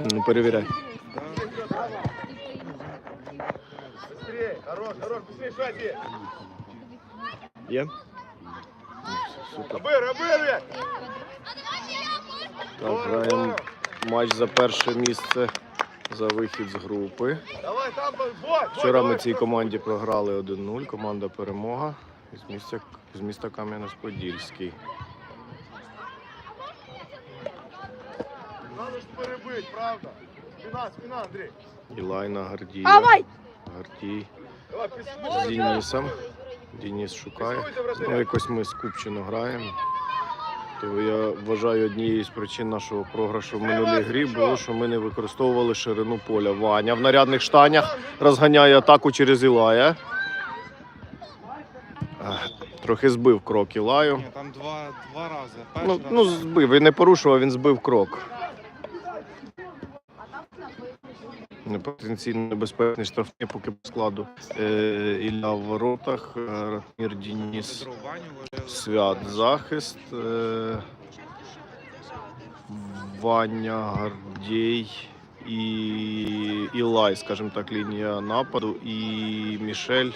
Ну, перевіряй. Быстрее. Хорош, хорош, быстрее, шаги. Є? Раби, раби, Так, граємо матч за перше місце за вихід з групи. Вчора ми цій команді програли 1-0. Команда перемога з міста, з міста Кам'янець-Подільський. Надо ж перебить, правда. Спина, спина, Андрей. Ілайна Гардія. Давай! Гардій Давай, з. Денисом. Деніс шукає. Ну, якось ми скупчено граємо. То я вважаю однією з причин нашого програшу в минулій грі було, що ми не використовували ширину поля. Ваня в нарядних штанях розганяє атаку через Ілая. Трохи збив крок Ілаю. Ні, там два, два рази. Перший Ну, раз ну збив, він не порушував, він збив крок. Не Потенційно небезпечний штрафний поки по складу. Е, Ілля в воротах, е, Ратмір Дініс. Свят захист. е, Ваня Гардій і Ілай, скажімо так, лінія нападу. І Мішель.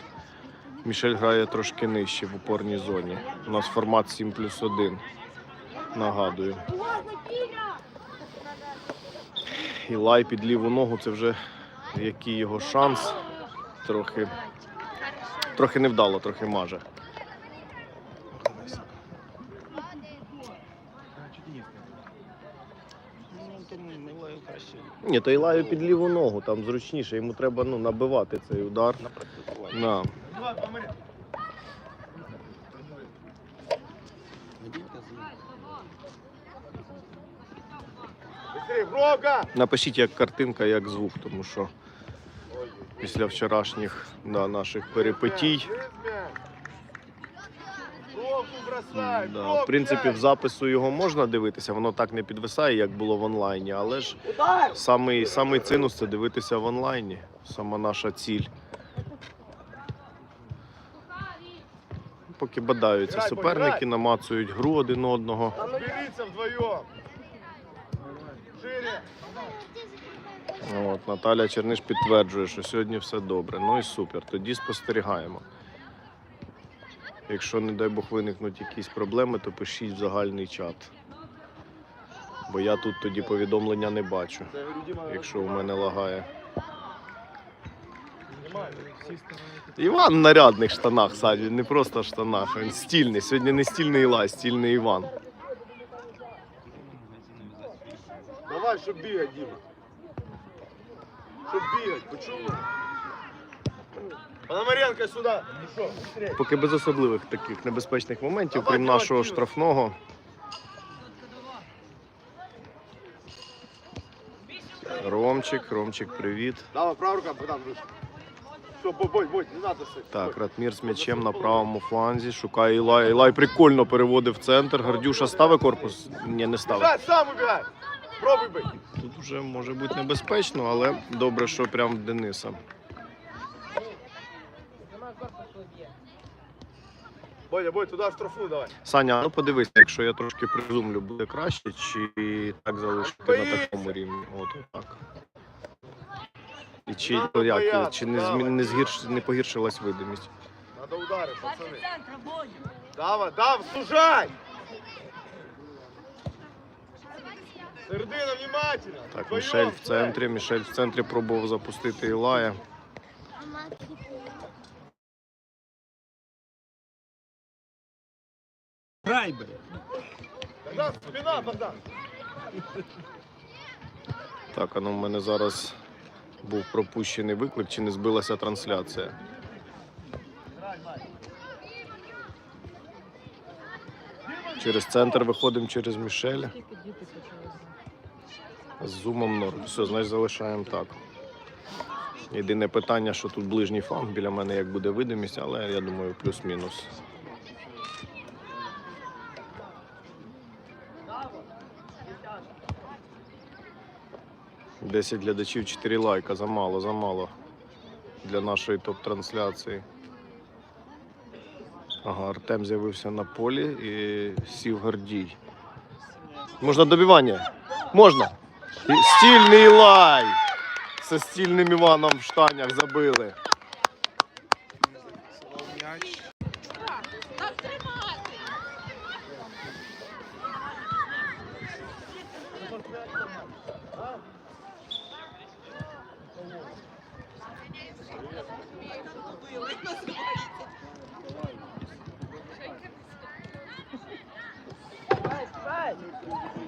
Мішель грає трошки нижче в упорній зоні. У нас формат 7 плюс 1. Нагадую. Ілай під ліву ногу це вже який його шанс. Трохи, трохи невдало, трохи маже. Ні, то Ілаю під ліву ногу, там зручніше, йому треба ну, набивати цей удар. На. Два, помри. Быстрее, Брока! Напишіть як картинка, як звук, тому що після вчорашніх да, наших бросай, Да, в принципі, в запису його можна дивитися, воно так не підвисає, як було в онлайні, але ж самий, самий цинус це дивитися в онлайні. Сама наша ціль. Поки бадаються суперники, намацують гру один одного. Вдвоєм. От, Наталя Черниш підтверджує, що сьогодні все добре. Ну і супер. Тоді спостерігаємо. Якщо, не дай Бог, виникнуть якісь проблеми, то пишіть в загальний чат. Бо я тут тоді повідомлення не бачу, якщо у мене лагає. Іван в нарядних штанах, Садь, він не просто штанах, він стільний. Сьогодні не стільний Ілай, стільний Іван. Давай, щоб бігати, Діма. Щоб бігати, почув? Пономаренко сюди. Що. Поки без особливих таких небезпечних моментів, крім нашого штрафного. Ромчик, Ромчик, привіт. Давай, права рука, Богдан. Все, бой, бой, не надо сидіти. Так, Ратмір з м'ячем на правому фланзі. Шукає Ілай. Ілай прикольно переводив в центр. Гордюша ставить корпус? Ні, не ставить. Сам убігай. Пробуй бить. Тут вже може бути небезпечно, але добре, що прям Дениса. Бодя, бой, туди штрафну давай. Саня, ну подивись, якщо я трошки призумлю, буде краще, чи так залишити на такому рівні. От так. І чи, Надо як, бояться, чи не, давай. не, згірш, не погіршилась видимість? Надо удари, пацани. Давай, давай, сужай! Середина, внимательно. Так, Мішель в центрі. Мішель в центрі пробував запустити Ілая. Богдан, спина, Богдан. Так, а ну в мене зараз був пропущений виклик, чи не збилася трансляція. Через центр виходимо через Мішеля. З зумом норм. Все, значить залишаємо так. Єдине питання, що тут ближній фланг біля мене як буде видимість, але я думаю, плюс-мінус. Десять глядачів, 4 лайка. Замало, замало для нашої топ-трансляції. Ага, Артем з'явився на полі і сів Гордій. Можна добивання? Можна. І Стільний лай. Це стільним Іваном в штанях забили. Слово м'яч.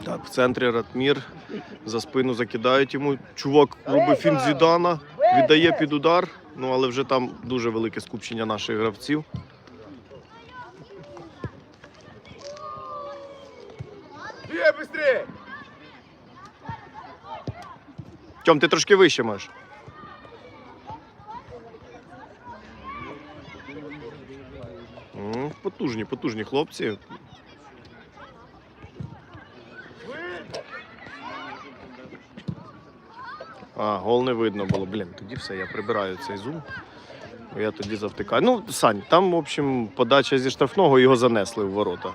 Так, в центрі Ратмір. За спину закидають йому. Чувак робить фінт Зідана, віддає під удар. Ну але вже там дуже велике скупчення наших гравців. Тьом, ти трошки вище маєш. Потужні, потужні хлопці. А, гол не видно було. Блін, тоді все, я прибираю цей зум. Я тоді завтикаю. Ну, Сань, там, в общем, подача зі штрафного його занесли в ворота.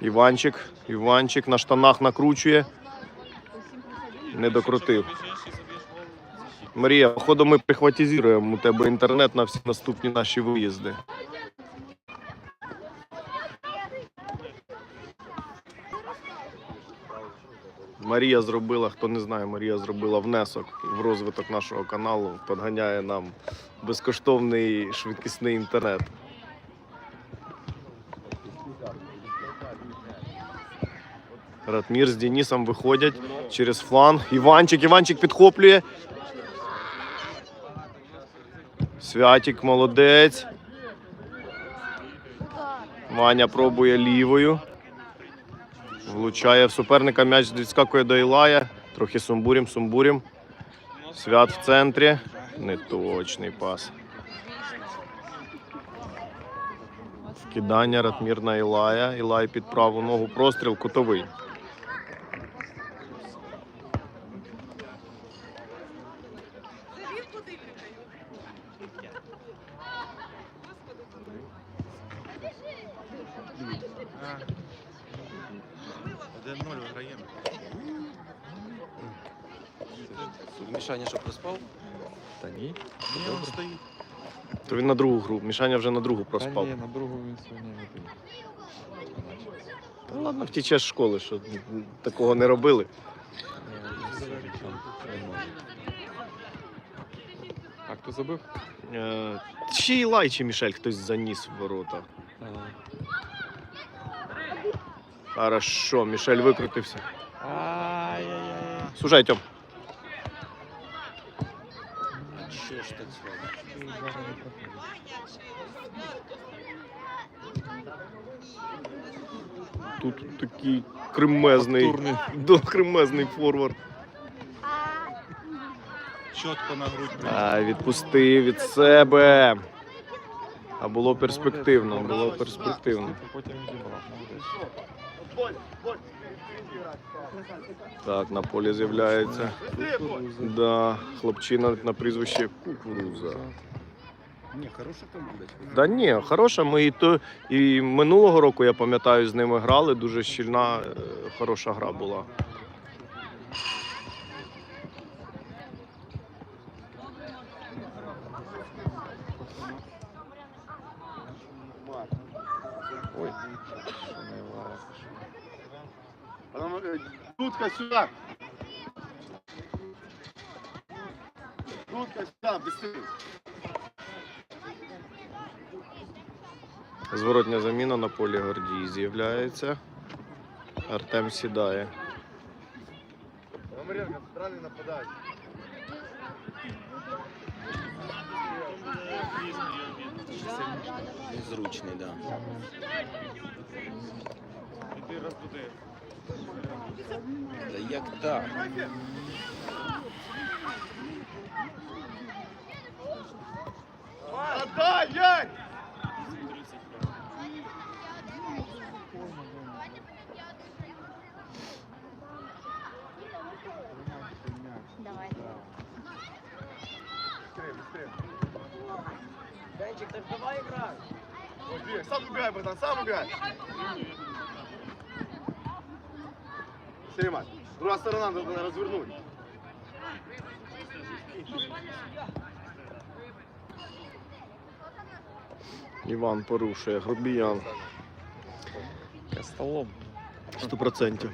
Іванчик, Іванчик на штанах накручує. Не докрутив. Марія, походу ми прихватизуємо у тебе інтернет на всі наступні наші виїзди. Марія зробила, хто не знає, Марія зробила внесок в розвиток нашого каналу, підганяє нам безкоштовний швидкісний інтернет. Ратмір з Денисом виходять через фланг. Іванчик, Іванчик підхоплює. Святік молодець. Ваня пробує лівою. Влучає в суперника, м'яч відскакує до Ілая. Трохи сумбурім, сумбурім. Свят в центрі. Неточний пас. Скидання Ратмір на Ілая. Ілай під праву ногу. Простріл кутовий. А. 1-0 виграємо. Мішаня, що проспав? Та ні. Ні, він стоїть. То він на другу гру. Мішаня вже на другу Та проспав. ні, на другу він сьогодні не піде. Та ладно, втічеш з школи, що такого не робили. А хто забив? Е, Чи Ілай, чи Мішель хтось заніс в ворота. Хорошо, Мішель викрутився. Ай-яй-яй. Слушай, Тьом. Що ж так слабо? Тут такий кремезний, до кремезний форвард. Чітко на грудь. А, відпустив від себе. А було перспективно, було перспективно. Так, на полі з'являється. Да, хлопчина на прізвище Кукуруза. Ні, хороша команда. Да ні, хороша. Ми і то і минулого року, я пам'ятаю, з ними грали. Дуже щільна, е, хороша гра була. Гордій з'являється. Артем сідає. Незручний, да. Іди розбуди. Та як так? Отдай, Денчик, так давай играй. Сам убегай, братан, сам убегай. Сима, другая сторона надо развернуть. Іван порушує, грубіян. Я столом. Сто процентів.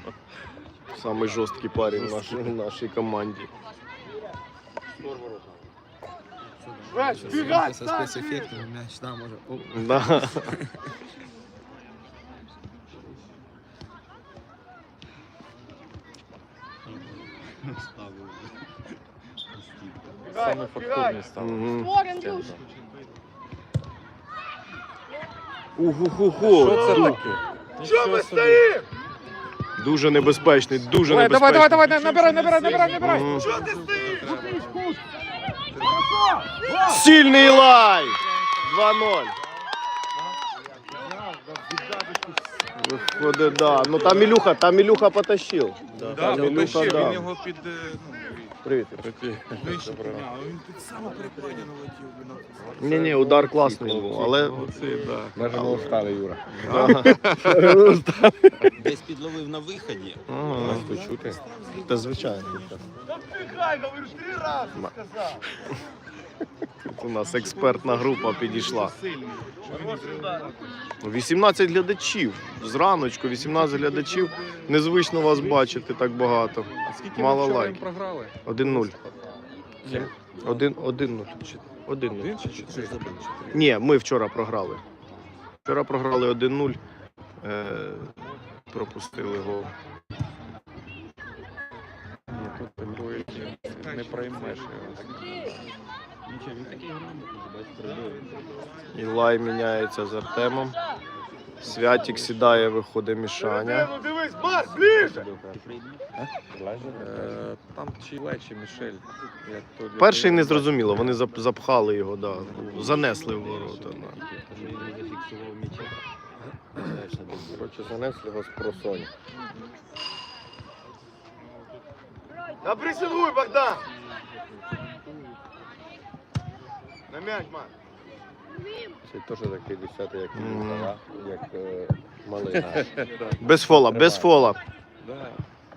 Самий жорсткий парень в нашій, в нашій команді. Вась, Бегать, Со спецэффектами мяч, да, может. Да. Самый фактурный стал. Уху-ху-ху! Що це таке? Дуже небезпечний, дуже Ой, небезпечний. Давай, давай, давай, набирай, набирай, набирай, набирай. Що ти стоїш? Сильний лай! 2-0. Виходить, да. Ну там Ілюха, там Ілюха потащив. Да, там Ілюха, ще, да. він його під... е, Ну, Привіт. вище підняв. Він під саме перекладину летів. блін. Ні, ні, удар класний був, але Молодці, да. Даже не устали, Юра. Десь підловив на виході. Ага. Почути. Та звичайно. Да бегай, говорю, ж три раза сказал. Тут у нас експертна група підійшла. Сильний. Що він Хороший удар. 18 глядачів. Зраночку 18 глядачів. Незвично вас бачити так багато. А скільки Мало лайків. їм програли? 1-0. Сім? 1 1-0. 1-0. Один чи чотири? Ні, ми вчора програли. Вчора програли 1-0. Е, пропустили гол. Ні, тут не проймеш його. Ілай міняється з Артемом. Святік сідає, виходить Мішаня. Дивись, Марк, ближе. Е, Там чи Лай, чи Мішель. як то для Перший не зрозуміло, вони зап- запхали його, да. занесли в ворота. Да. Коротше, занесли його з просоні. Да прессингуй, Богдан. На мяч, Марк. Це теж такий десятий, як Мгм. Мгм. як е, малий наш. Без фола, без фола. да.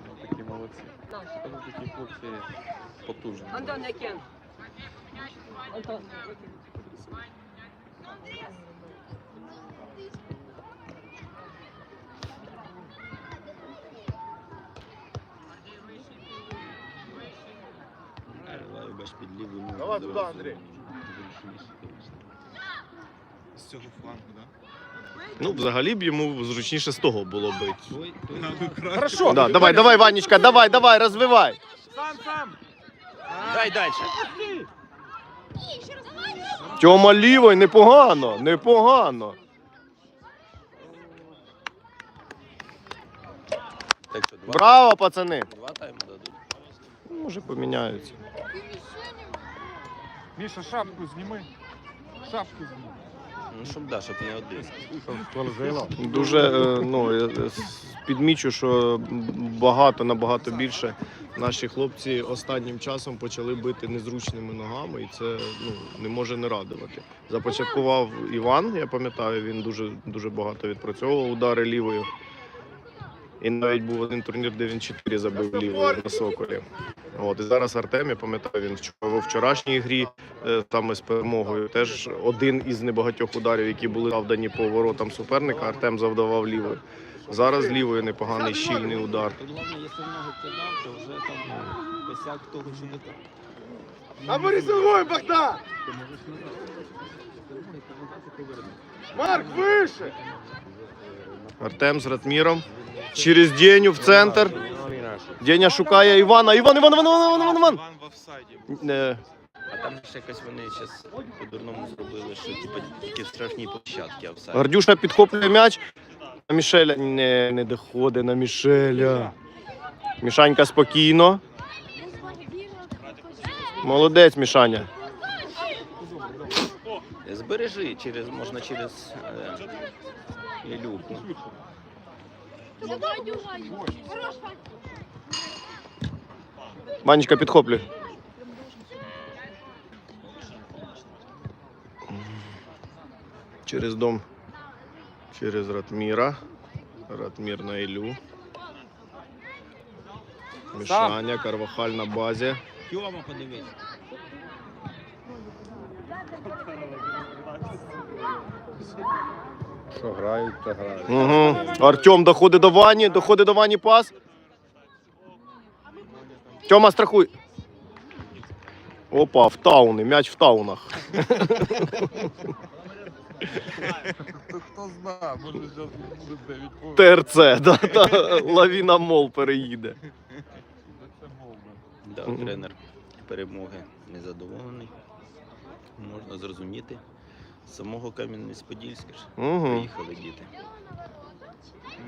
Ну, Такі молодці. Це такі хлопці потужні. Антон Якен. Антон. Давай туди, Андрій. З цього флангу, да? Ну, взагалі б йому зручніше з того було бити. Той, той. Хорошо. Да, давай, давай, Ванечка, давай, давай, розвивай. Сам, сам! Дай далі. Тьома лівой, непогано, непогано. Так що, два, Браво, пацани. два тайми дадуть. Ну, Може поміняються. Міша, шапку зніми. Шапку зніми. Ну, щоб, да, щоб не один. Дуже е, ну, я, е, підмічу, що багато, набагато більше наші хлопці останнім часом почали бити незручними ногами, і це ну, не може не радувати. Започаткував Іван, я пам'ятаю, він дуже, дуже багато відпрацьовував удари лівою. І навіть був один турнір, де він 4 забив лівою на соколі. От, і зараз Артем, я пам'ятаю, він вчора- во вчорашній грі е, саме з перемогою. Теж один із небагатьох ударів, які були завдані по воротам суперника. Артем завдавав лівою. Зараз лівою непоганий щільний удар. Тут головне, якщо в кидав, то вже там косяк того, що не так. Да прессингуй, Богдан. Марк, выше. Артем з Ратміром. Через Деню в центр. Деня шукає Івана. Іван, Іван, Іван, Іван, Іван, Іван. Іван в офсайді. Е, А там ще якось вони зараз по-дурному зробили, що типу, тільки в страшній площадці офсайд. Гордюша підхоплює м'яч. На Мішеля не, не доходить на Мішеля. Мішанька спокійно. Молодець, Мішаня. Збережи, через, можна через е, Ілюху. Ванечка, підхоплюй. Через дом. Через Ратміра. Ратмір на Ілю. Мішаня, Карвахаль на базі. Тьома, подивись. Що грають, то грають. Угу. Артем доходить до Вані, доходить до Вані пас. Тьома, страхуй. Опа, в тауни, м'яч в таунах. Хто знає, може зараз буде де відповідь. ТРЦ, да, та, лавіна мол переїде. Да, тренер перемоги незадоволений. Можна зрозуміти. З самого Кам'янець-Подільська ж Угу. приїхали діти.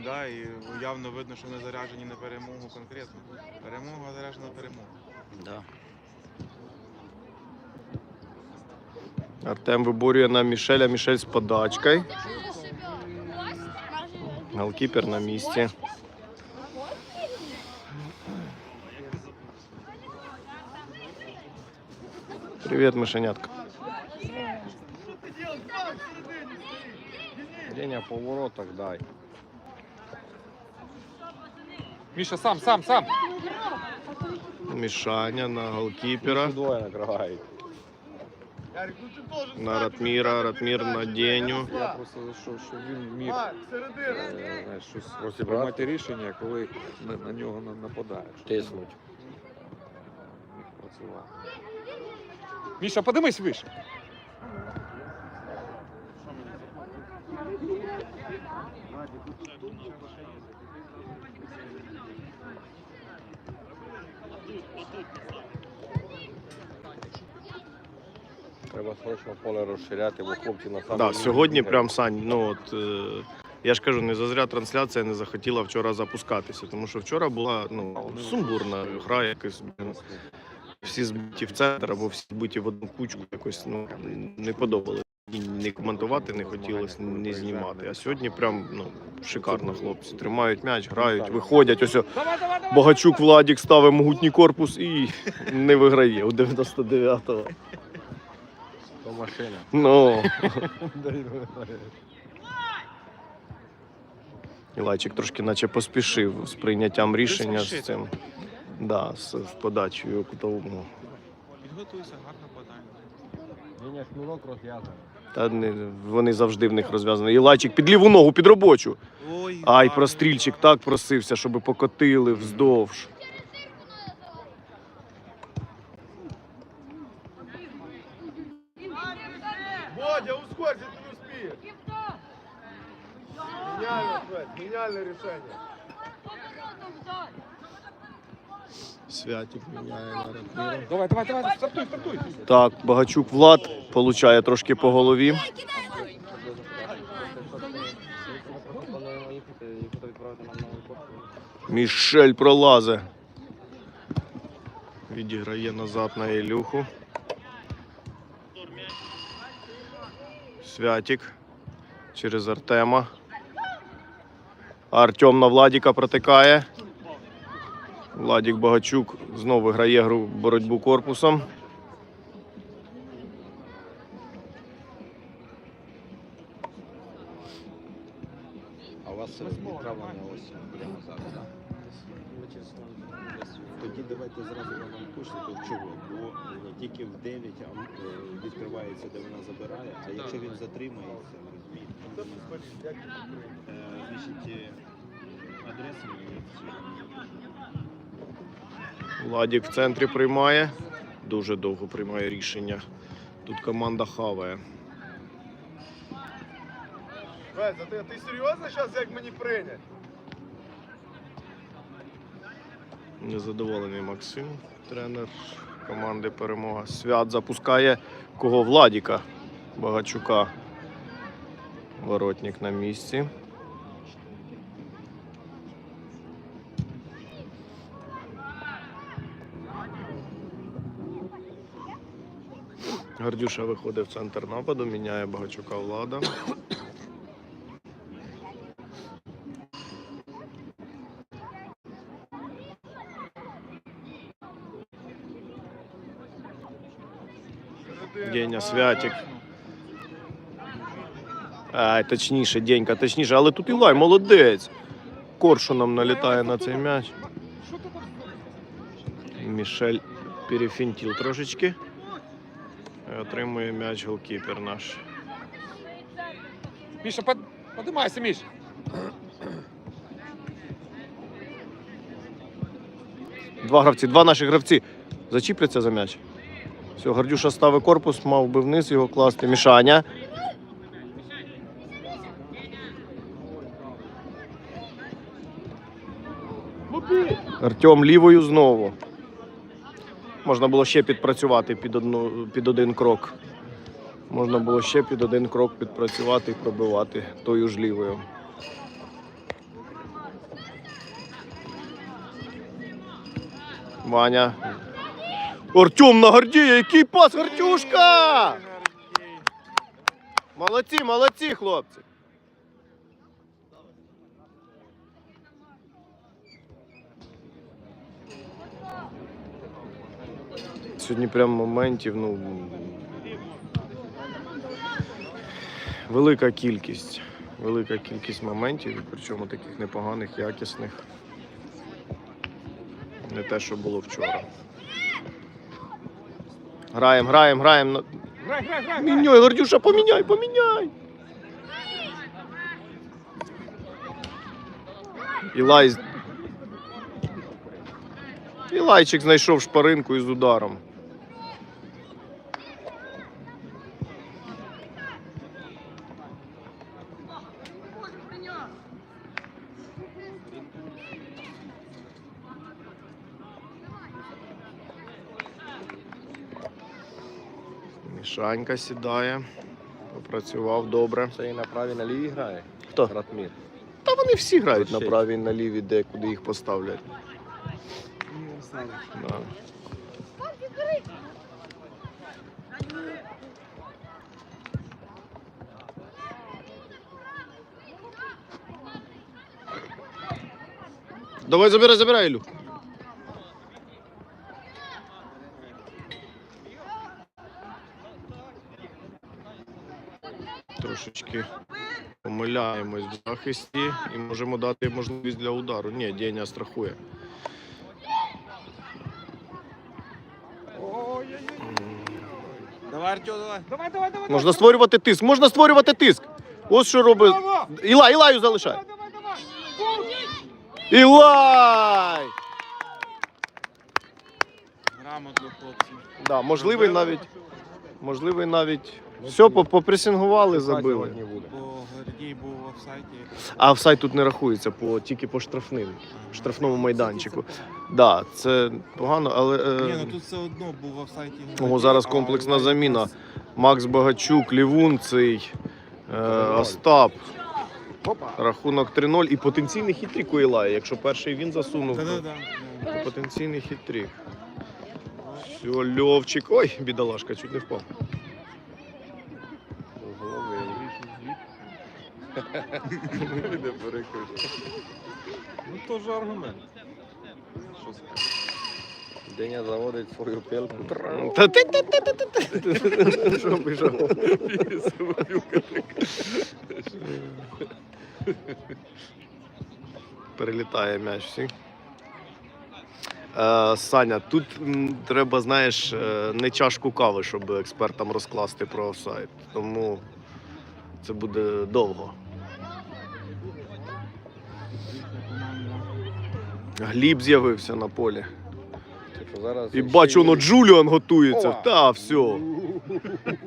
Да, і явно видно, що вони заряджені на перемогу конкретно. Перемога заряджена на перемогу. Да. Артем виборює на Мішеля, Мішель з подачкою. Голкіпер на місці. Привіт, мишенятка. Деня по воротах дай. Міша, сам, сам, сам. Мішаня на голкіпера. Двоє накривають. Ну На Ратміра, Ратмір на Деню. Я просто що, що він міг е, знаєш, щось Розібрати. приймати рішення, коли на, на нього на- нападаєш. Тиснуть. Міг працювати. Міша, подивись вище. Треба срочно поле розширяти, бо хлопці на самому Да, сьогодні прям Сань, ну от е, я ж кажу, не зазря трансляція не захотіла вчора запускатися, тому що вчора була ну, сумбурна гра, якась блін, всі збиті в центр або всі збиті в одну кучку, якось ну не подобалося. Не коментувати не хотілося, ні знімати. А сьогодні прям ну шикарно хлопці. Тримають м'яч, грають, виходять. Ось о, Багачук Владік ставить могутній корпус і не виграє у 99-го. То машина. Ну. Ілайчик трошки наче поспішив з прийняттям рішення з цим. Да, з з подачею кутовому. Підготуйся, гарно подання. Деня шнурок розв'язаний. Та не, вони завжди в них розв'язані. Ілайчик під ліву ногу, під робочу. Ой, Ай, прострільчик так просився, щоб покотили вздовж. Бодя, ускорься, ты не Фред, гениальное решение. Святик міняє на Ратміра. Давай, давай, давай, стартуй, стартуй. Так, Багачук Влад получає трошки по голові. Мішель пролазе. Відіграє назад на Ілюху. Святік через Артема. Артем на Владіка протикає. Владік Багачук знову виграє гру боротьбу корпусом. А у вас відправлення ось прямо зараз, так? Тоді давайте зразу вам пошлю, чого? Бо не тільки в 9 а, е, відкривається, де вона забирає, а якщо він затримається, розумієте, значить, е, адреса мені. Владік в центрі приймає. Дуже довго приймає рішення. Тут команда хаває. А ти, ти серйозно зараз як мені прийнять? Незадоволений Максим, тренер команди Перемога. Свят запускає кого Владіка Багачука. Воротник на місці. Гордюша виходить в центр нападу, міняє Багачука влада. Деня Святик. Ай, точніше, Денька, точніше, але тут Ілай молодець. Коршуном налітає на цей м'яч. Мішель перефінтів трошечки. І отримує м'яч голкіпер наш. Міша, под... подимайся, Міш. Два гравці, два наші гравці зачіпляться за м'яч. Все, Гордюша ставить корпус, мав би вниз його класти. Мішаня. Артем лівою знову. Можна було ще підпрацювати під, одну, під один крок. Можна було ще під один крок підпрацювати і пробивати тою ж лівою. Ваня. Артем на Гордія, який пас, Гартюшка! Молодці, молодці, хлопці. Сьогодні прям моментів, ну. Велика кількість. Велика кількість моментів, причому таких непоганих, якісних. Не те, що було вчора. Граємо, граємо, граємо. Міняй, Гордюша, поміняй, поміняй. Ілай. Ілайчик знайшов шпаринку із ударом. Мішанька сідає. Попрацював добре. Це і на правій на лівій грає. Хто? Ратмір. Та вони всі грають на правій і на лівій, де куди їх поставлять. Да. Давай забирай, забирай, Ілю. Трошечки помиляємось в захисті і можемо дати можливість для удару. Ні, Деня страхує. Давай, Артем, давай. Давай, давай, давай. Можна створювати тиск, можна створювати тиск. Ось що робить. Іла, Ілаю залишай. Давай, давай, давай. Ілай! Грамотно, хлопці. Да, можливий навіть. Можливий навіть. Все, по- попресингували, забили. Сьогодні буде. Бо Гордій був в офсайті. А офсайд тут не рахується по, тільки по штрафним, штрафному майданчику. Да, це погано, але. е, Ні, ну тут все одно був в офсайті. Ого, зараз а комплексна заміна. якраз Макс Багачук, Лівун цей, е, Остап. Опа. Рахунок 3-0 і потенційний хитрік у Ілая. Якщо перший він засунув, то, Да-да-да. потенційний хитрік. Все, Льовчик. Ой, бідолашка, чуть не впав. Не перекрути. Ну то ж аргумент. Що сказати? Деня заводить свою пилку. Та ти ти ти ти ти ти. Що пішов? Перелітає м'яч всі. Е, Саня, тут м, треба, знаєш, е, не чашку кави, щоб експертам розкласти про офсайд. Тому це буде довго. Гліб з'явився на полі. Зараз І бачу, воно Джуліан готується. Ова. Та, все.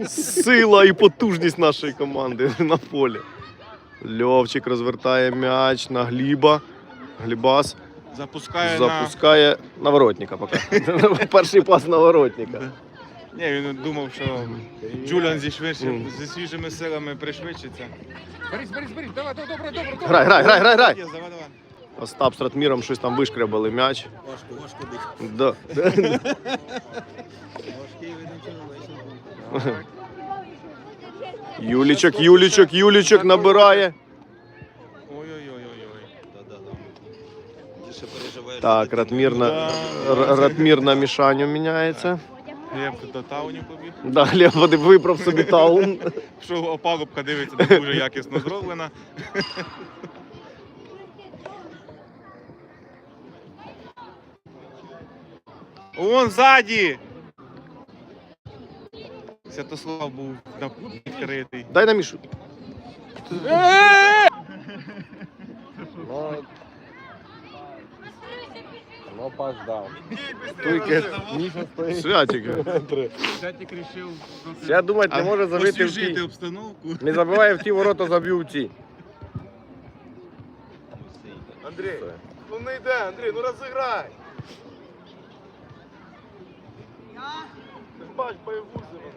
Сила і потужність нашої команди на полі. Льовчик розвертає м'яч на Гліба. Глібас Запускає запускає на воротника поки. Перший пас на воротника. Ні, він думав, що Джуліан зі, швидшим, зі свіжими силами пришвидшиться. Берись, берись, берись. Давай, добре, добре, добре. Грай, грай, грай, грай, грай. Остап з Ратміром щось там вишкрябали м'яч. Важко, важко дихати. Да. Важкий Юлічок, Юлічок, Юлічок набирає. Переживаєш. Так, Ратмір на, Да. Ратмір на мішанню міняється. Глеб до таунів побіг. Да, Глеб вибрав собі таун. Що опалубка дивиться, дуже якісно зроблена. Вон ззаді! Святослав був на- відкритий. Дай на Мішу. Ну, ну пас дав. Тільки Міша стоїть. Святіка. Святик рішив Я думати не може забити в освіжити ті. обстановку. Не забиває в ті ворота, заб'ю в ті. Андрій, ну не йде, Андрій, ну розіграй. Бач, боєвузи вони.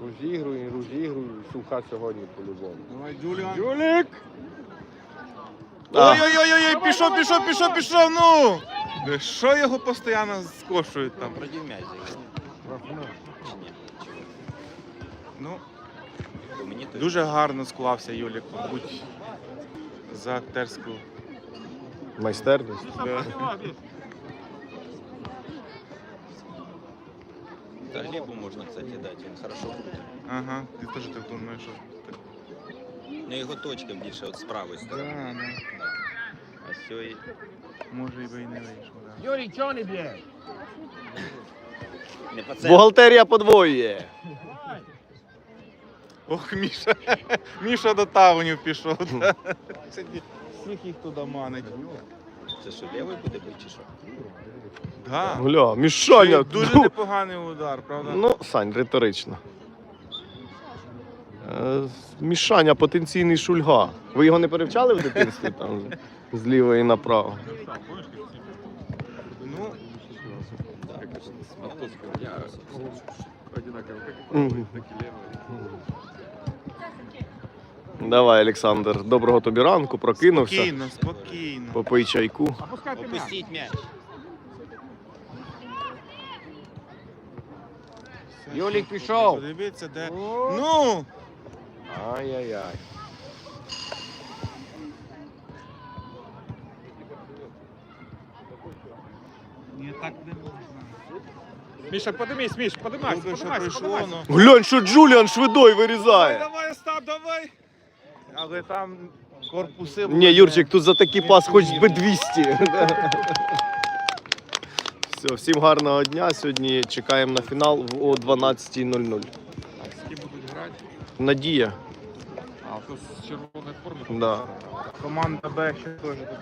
Розігруй, розігруй, суха сьогодні по-любому. Давай, Джуліан. Юлік! А. Ой-ой-ой, пішов, пішов, пішов, пішов, ну! Що його постійно скошують там? Вроді м'яч. Ну, дуже гарно склався Юлік, мабуть, за актерську. Майстерність. Да. Та Глебу можна, кстати, дати, він хорошо крутить. Ага, ти теж так думаєш, що так. Ну його точка більше от з правої Да, сторони. да. А з цієї Може і би і не вийшло, да. Юрій, чого не б'є? не по центру. Бухгалтерія подвоює. Ох, Міша. Міша до тавунів пішов. да. Всіх їх туди манить. Це що, лівий буде бити чи що? Да. Гля, Мішаня. Дуже ну, непоганий удар, правда? Ну, Сань, риторично. Е, Мішаня потенційний шульга. Ви його не перевчали в дитинстві там з лівої направо? Ну, Мгм. і. Давай, Олександр, доброго тобі ранку, прокинувся. спокійно, спокійно. Попий чайку. Опустіть м'яч. Юлік пішов. Подивіться, де. Ну! Ай-яй-яй. Ні, так не можна. Міша, подимись, Міш, подимайся, Добре, що подимайся, пройшло, подимайся. ну. Глянь, що Джуліан швидой вирізає. Давай, Остап, давай! Але там корпуси були. Ні, Юрчик, тут за такий пас хоч би 200. Все, всім гарного дня. Сьогодні чекаємо на фінал о 12.00. Всі будуть грати. Надія. А, з червоної форми. Да. Команда Б ще теж тут